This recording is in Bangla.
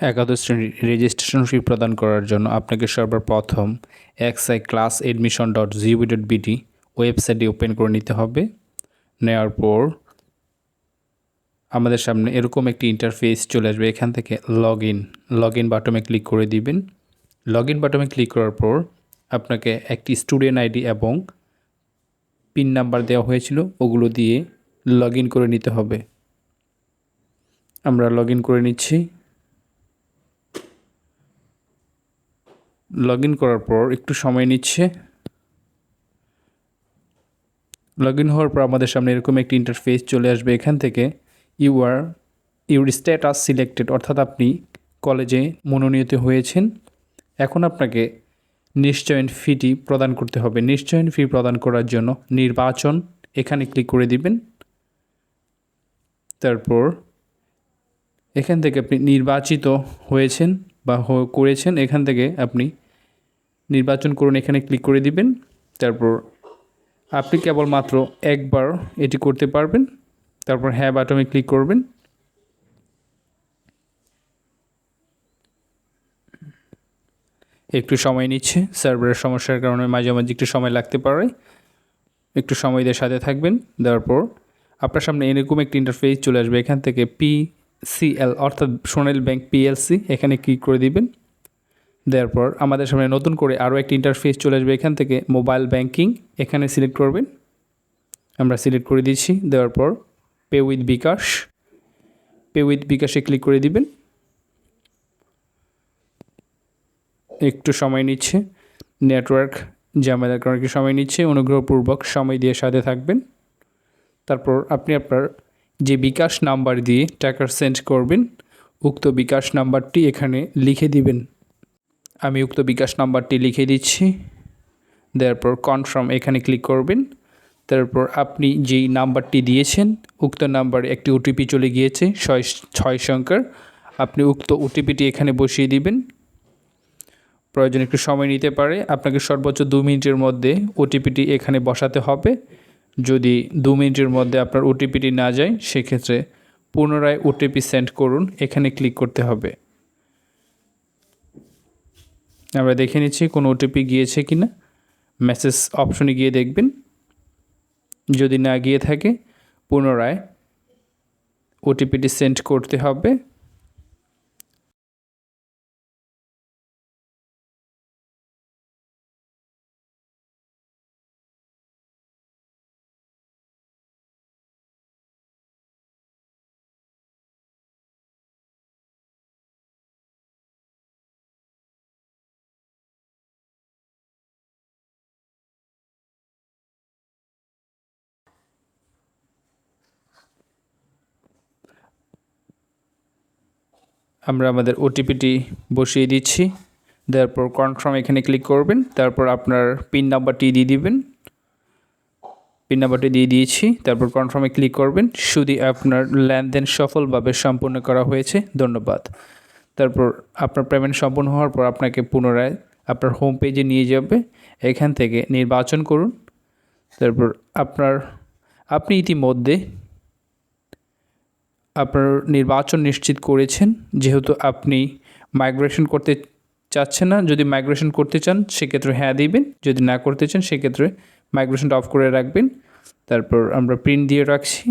একাদশ শ্রেণির রেজিস্ট্রেশন ফি প্রদান করার জন্য আপনাকে সর্বপ্রথম XI class admission dot gov dot bd ওয়েবসাইটটি ওপেন করে নিতে হবে। নেওয়ার পর আমাদের সামনে এরকম একটি ইন্টারফেস চলে আসবে। এখান থেকে লগ ইন লগ ইন বাটমে ক্লিক করে দিবেন। লগ ইন বাটমে ক্লিক করার পর আপনাকে একটি স্টুডেন্ট আইডি এবং পিন নাম্বার দেওয়া হয়েছিল। ওগুলো দিয়ে লগ করে নিতে হবে। আমরা লগ করে নিচ্ছি। লগ ইন করার পর একটু সময় নিচ্ছে। লগ ইন হওয়ার পর আমাদের সামনে এরকম একটি ইন্টারফেস চলে আসবে এখান থেকে। You are your status selected অর্থাৎ আপনি কলেজে মনোনীত হয়েছেন। এখন আপনাকে নিশ্চয়ন ফিটি প্রদান করতে হবে। নিশ্চয়ন ফি প্রদান করার জন্য নির্বাচন, এখানে ক্লিক করে দিবেন। তারপর এখান থেকে আপনি নির্বাচিত হয়েছেন বা করেছেন, এখান থেকে আপনি নির্বাচন করুন, এখানে ক্লিক করে দিবেন। তারপর আপনি কেবলমাত্র একবার এটি করতে পারবেন। তারপর হ্যাঁ বাটনে ক্লিক করবেন। একটু সময় নিচ্ছে সার্ভারের সমস্যার কারণে মাঝে মাঝে একটু সময় লাগতে পারে। একটু সময় দিয়ে সাথে থাকবেন, দেওয়ার পর আপনার সামনে এরকম একটি ইন্টারফেস চলে আসবে। এখান থেকে পি সিএল অর্থাৎ সোনালী ব্যাংক পিএলসি এখানে ক্লিক করে দিবেন। দেওয়ার পর আমাদের সামনে নতুন করে আরও একটি ইন্টারফেস চলে আসবে এখান থেকে মোবাইল ব্যাংকিং এখানে সিলেক্ট করবেন। আমরা সিলেক্ট করে দিচ্ছি দেওয়ার পর pay with bKash. Pay with বিকাশে ক্লিক করে দিবেন। একটু সময় নিচ্ছে নেটওয়ার্ক ঝামেলার কারণে একটু সময় নিচ্ছে, অনুগ্রহপূর্বক সময় দিয়ে সাথে থাকবেন। তারপর আপনি আপনার যে বিকাশ নাম্বার দিয়ে টাকা সেন্ড করবেন, উক্ত বিকাশ নাম্বারটি এখানে লিখে দিবেন। আমি উক্ত বিকাশ নাম্বারটি লিখে দিচ্ছি। দেওয়ার পর কনফার্ম এখানে ক্লিক করবেন। তারপর আপনি যেই নাম্বারটি দিয়েছেন, উক্ত নাম্বারে একটি ওটিপি চলে গিয়েছে, ছয় ছয় সংখ্যার। আপনি উক্ত ওটিপিটি এখানে বসিয়ে দিবেন। প্রয়োজন একটু সময় নিতে পারে। আপনাকে সর্বোচ্চ দু মিনিটের মধ্যে ওটিপিটি এখানে বসাতে হবে। যদি দু মিনিটের মধ্যে আপনার ওটিপিটি না যায়, সেক্ষেত্রে পুনরায় ওটিপি সেন্ড করুন। এখানে ক্লিক করতে হবে। আমরা দেখে নিচ্ছি কোনো ওটিপি গিয়েছে কি না মেসেজ অপশনে গিয়ে দেখবেন। যদি না গিয়ে থাকে, পুনরায় ওটিপিটি সেন্ড করতে হবে। আমরা আমাদের ওটিপিটি বসিয়ে দিচ্ছি। তারপর কনফার্ম এখানে ক্লিক করবেন। তারপর আপনার পিন নাম্বারটি দিয়ে দিবেন। পিন নাম্বারটি দিয়ে দিয়েছি। তারপর কনফার্মে ক্লিক করবেন। শুধু আপনার লেনদেন সফলভাবে সম্পূর্ণ করা হয়েছে। ধন্যবাদ। তারপর আপনার পেমেন্ট সম্পূর্ণ হওয়ার পর আপনাকে পুনরায় আপনার হোম পেজে নিয়ে যাবে। এখান থেকে নির্বাচন করুন। তারপর আপনার, আপনি ইতিমধ্যে আপনার নির্বাচন নিশ্চিত করেছেন, যেহেতু আপনি মাইগ্রেশন করতে চাচ্ছেন না, যদি মাইগ্রেশন করতে চান, সেক্ষেত্রে হ্যাঁ দিবেন, যদি না করতে চান, সেক্ষেত্রে মাইগ্রেশনটা অফ করে রাখবেন। তারপর আমরা প্রিন্ট দিয়ে রাখছি।